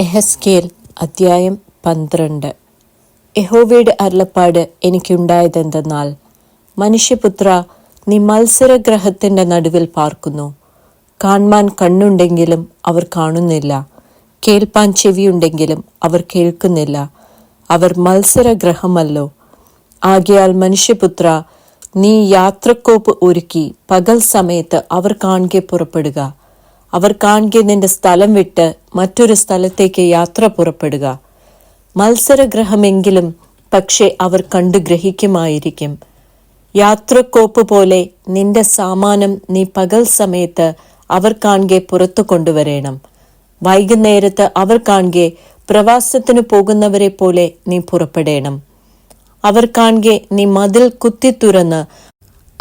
എഹസ്കേൽ അദ്ധ്യായം പന്ത്രണ്ട്. യഹോവയുടെ അരുളപ്പാട് എനിക്കുണ്ടായതെന്തെന്നാൽ മനുഷ്യപുത്ര നീ മത്സരഗ്രഹത്തിന്റെ നടുവിൽ പാർക്കുന്നു. കാൺമാൻ കണ്ണുണ്ടെങ്കിലും അവർ കാണുന്നില്ല. കേൾപ്പാൻ ചെവിയുണ്ടെങ്കിലും അവർ കേൾക്കുന്നില്ല. അവർ മത്സരഗ്രഹമല്ലോ. ആകയാൽ മനുഷ്യപുത്ര നീ യാത്രക്കോപ്പ് ഒരുക്കി പകൽ സമയത്ത് അവർ കാണുകെ പുറപ്പെടുക. അവർ കാണുകെ നിന്റെ സ്ഥലം വിട്ട് മറ്റൊരു സ്ഥലത്തേക്ക് യാത്ര പുറപ്പെടുക. മത്സരഗ്രഹമെങ്കിലും പക്ഷേ അവർ കണ്ടു ഗ്രഹിക്കുമായിരിക്കും. യാത്രക്കോപ്പ് പോലെ നിന്റെ സാമാനം നീ പകൽ സമയത്ത് അവർ കാണുക പുറത്തു കൊണ്ടുവരേണം. വൈകുന്നേരത്ത് അവർ കാണുക പ്രവാസത്തിന് പോകുന്നവരെ പോലെ നീ പുറപ്പെടേണം. അവർ കാണുക നീ മതിൽ കുത്തി തുറന്ന്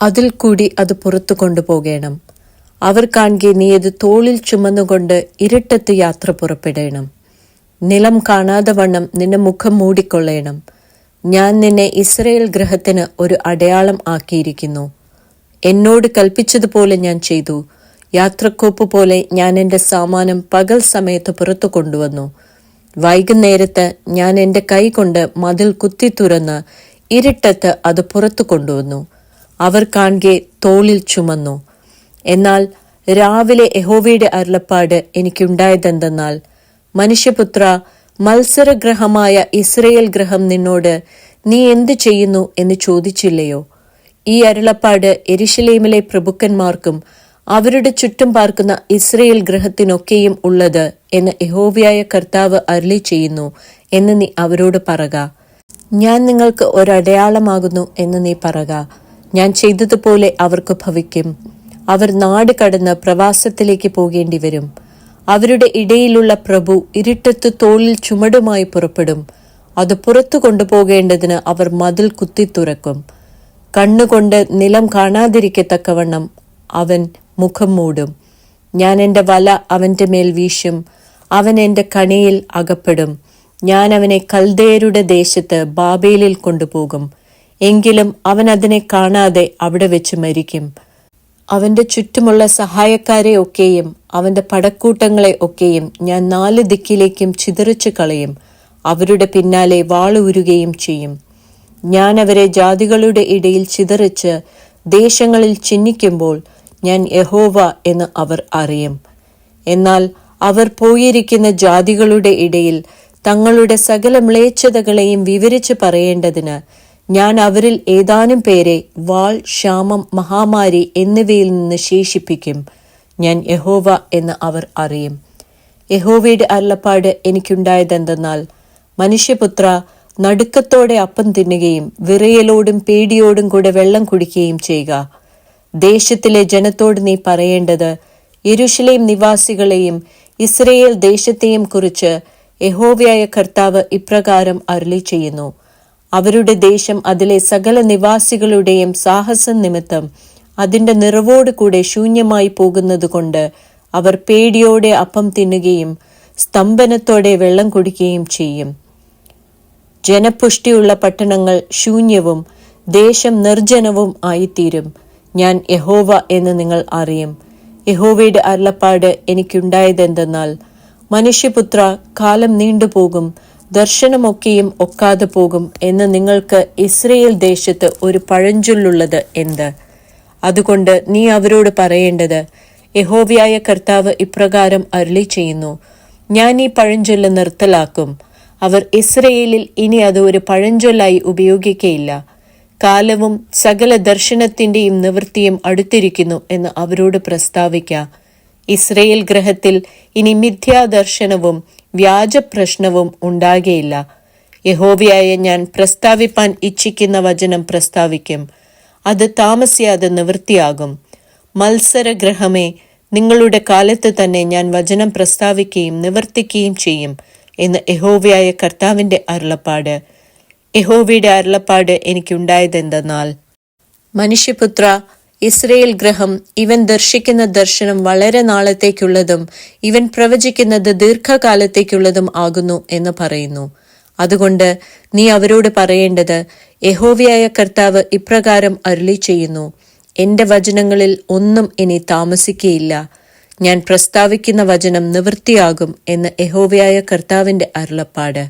അതിൽ കൂടി അത് പുറത്തു കൊണ്ടുപോകേണം. അവർ കാണുകെ നീ അത് തോളിൽ ചുമന്നുകൊണ്ട് ഇരുട്ടത്ത് യാത്ര പുറപ്പെടേണം. നിലം കാണാതെ വണ്ണം നിന്റെ മുഖം മൂടിക്കൊള്ളേണം. ഞാൻ നിന്നെ ഇസ്രയേൽ ഗ്രഹത്തിന് ഒരു അടയാളം ആക്കിയിരിക്കുന്നു. എന്നോട് കൽപ്പിച്ചതുപോലെ ഞാൻ ചെയ്തു. യാത്രക്കോപ്പ് പോലെ ഞാൻ എന്റെ സാമാനം പകൽ സമയത്ത് പുറത്തു കൊണ്ടുവന്നു. വൈകുന്നേരത്ത് ഞാൻ എന്റെ കൈ കൊണ്ട് മതിൽ കുത്തി തുറന്ന് ഇരുട്ടത്ത് അത് പുറത്തു കൊണ്ടുവന്നു. അവർ കാണുകെ തോളിൽ ചുമന്നു. എന്നാൽ രാവിലെ യഹോവയുടെ അരുളപ്പാട് എനിക്കുണ്ടായതെന്തെന്നാൽ മനുഷ്യപുത്ര മത്സരഗ്രഹമായ ഇസ്രയേൽ ഗ്രഹം നിന്നോട് നീ എന്ത് ചെയ്യുന്നു എന്ന് ചോദിച്ചില്ലയോ? ഈ അരുളപ്പാട് എരിശിലേമിലെ പ്രഭുക്കന്മാർക്കും അവരുടെ ചുറ്റും പാർക്കുന്ന ഇസ്രയേൽ ഗ്രഹത്തിനൊക്കെയും ഉള്ളത് എന്ന് യഹോവയായ കർത്താവ് അരുളി ചെയ്യുന്നു എന്ന് നീ അവരോട് പറക. ഞാൻ നിങ്ങൾക്ക് ഒരടയാളമാകുന്നു എന്ന് നീ പറക. ഞാൻ ചെയ്തതുപോലെ അവർക്ക് ഭവിക്കും. അവർ നാട് കടന്ന് പ്രവാസത്തിലേക്ക് പോകേണ്ടി വരും. അവരുടെ ഇടയിലുള്ള പ്രഭു ഇരുട്ടത്ത് തോളിൽ ചുമടുമായി പുറപ്പെടും. അത് പുറത്തു കൊണ്ടുപോകേണ്ടതിന് അവർ മതിൽ കുത്തി തുറക്കും. കണ്ണുകൊണ്ട് നിലം കാണാതിരിക്കത്തക്കവണ്ണം അവൻ മുഖം മൂടും. ഞാൻ എന്റെ വല അവന്റെ മേൽ വീശും. അവൻ എന്റെ കണിയിൽ അകപ്പെടും. ഞാൻ അവനെ കൽദേയരുടെ ദേശത്ത് ബാബേലിൽ കൊണ്ടുപോകും. എങ്കിലും അവൻ അതിനെ കാണാതെ അവിടെ വെച്ച് മരിക്കും. അവന്റെ ചുറ്റുമുള്ള സഹായക്കാരെ ഒക്കെയും അവന്റെ പടക്കൂട്ടങ്ങളെ ഒക്കെയും ഞാൻ നാല് ദിക്കിലേക്കും ചിതറിച്ചു കളയും. അവരുടെ പിന്നാലെ വാളൂരുകയും ചെയ്യും. ഞാൻ അവരെ ജാതികളുടെ ഇടയിൽ ചിതറിച്ച് ദേശങ്ങളിൽ ചിഹ്നിക്കുമ്പോൾ ഞാൻ യഹോവ എന്ന് അവർ അറിയും. എന്നാൽ അവർ പോയിരിക്കുന്ന ജാതികളുടെ ഇടയിൽ തങ്ങളുടെ സകല മ്ലേച്ഛതകളെയും വിവരിച്ചു പറയേണ്ടതിന് ഞാൻ അവരിൽ ഏതാനും പേരെ വാൾ ക്ഷാമം മഹാമാരി എന്നിവയിൽ നിന്ന് ശേഷിപ്പിക്കും. ഞാൻ യഹോവ എന്ന് അവർ അറിയും. യഹോവയുടെ അരുളപ്പാട് എനിക്കുണ്ടായതെന്തെന്നാൽ മനുഷ്യപുത്ര നടുക്കത്തോടെ അപ്പം തിന്നുകയും വിറയലോടും പേടിയോടും കൂടെ വെള്ളം കുടിക്കുകയും ചെയ്യുക. ദേശത്തിലെ ജനത്തോട് നീ പറയേണ്ടത് യരുഷലേം നിവാസികളെയും ഇസ്രയേൽ ദേശത്തെയും കുറിച്ച് യഹോവയായ കർത്താവ് ഇപ്രകാരം അരുളി ചെയ്യുന്നു. അവരുടെ ദേശം അതിലെ സകല നിവാസികളുടെയും സാഹസം നിമിത്തം അതിന്റെ നിറവോട് കൂടെ ശൂന്യമായി പോകുന്നതുകൊണ്ട് അവർ പേടിയോടെ അപ്പം തിന്നുകയും സ്തംഭനത്തോടെ വെള്ളം കുടിക്കുകയും ചെയ്യും. ജനപുഷ്ടിയുള്ള പട്ടണങ്ങൾ ശൂന്യവും ദേശം നിർജനവും ആയിത്തീരും. ഞാൻ യഹോവ എന്ന് നിങ്ങൾ അറിയും. യഹോവയുടെ അരുളപ്പാട് എനിക്കുണ്ടായതെന്തെന്നാൽ മനുഷ്യപുത്ര കാലം നീണ്ടുപോകും ദർശനമൊക്കെയും ഒക്കാതെ പോകും എന്ന് നിങ്ങൾക്ക് ഇസ്രയേൽ ദേശത്ത് ഒരു പഴഞ്ചൊല്ലുള്ളത് എന്ത്? അതുകൊണ്ട് നീ അവരോട് പറയേണ്ടത് യഹോവയായ കർത്താവ് ഇപ്രകാരം അരുളി ചെയ്യുന്നു ഞാൻ ഈ പഴഞ്ചൊല്ല് നിർത്തലാക്കും. അവർ ഇസ്രയേലിൽ ഇനി അത് ഒരു പഴഞ്ചൊല്ലായി ഉപയോഗിക്കയില്ല. കാലവും സകല ദർശനത്തിന്റെയും നിവൃത്തിയും അടുത്തിരിക്കുന്നു എന്ന് അവരോട് പ്രസ്താവിക്ക. ഇസ്രയേൽ ഗ്രഹത്തിൽ ഇനി മിഥ്യാദർശനവും വ്യാജപ്രശ്നവും ഉണ്ടാകയില്ല. യഹോവയായ ഞാൻ പ്രസ്താവിപ്പാൻ ഇച്ഛിക്കുന്ന വചനം പ്രസ്താവിക്കും. അത് താമസിയാതെ നിവൃത്തിയാകും. മത്സരഗ്രഹമേ നിങ്ങളുടെ കാലത്ത് തന്നെ ഞാൻ വചനം പ്രസ്താവിക്കുകയും നിവർത്തിക്കുകയും ചെയ്യും എന്ന് യഹോവയായ കർത്താവിന്റെ അരുളപ്പാട്. യഹോവയുടെ അരുളപ്പാട് എനിക്കുണ്ടായതെന്തെന്നാൽ മനുഷ്യപുത്ര ഇസ്രയേൽ ഗ്രഹം ഇവൻ ദർശിക്കുന്ന ദർശനം വളരെ നാളത്തേക്കുള്ളതും ഇവൻ പ്രവചിക്കുന്നത് ദീർഘകാലത്തേക്കുള്ളതും ആകുന്നു എന്ന് പറയുന്നു. അതുകൊണ്ട് നീ അവരോട് പറയേണ്ടത് യഹോവയായ കർത്താവ് ഇപ്രകാരം അരുളി ചെയ്യുന്നു. എന്റെ വചനങ്ങളിൽ ഒന്നും ഇനി താമസിക്കയില്ല. ഞാൻ പ്രസ്താവിക്കുന്ന വചനം നിവൃത്തിയാകും എന്ന് യഹോവയായ കർത്താവിന്റെ അരുളപ്പാട്.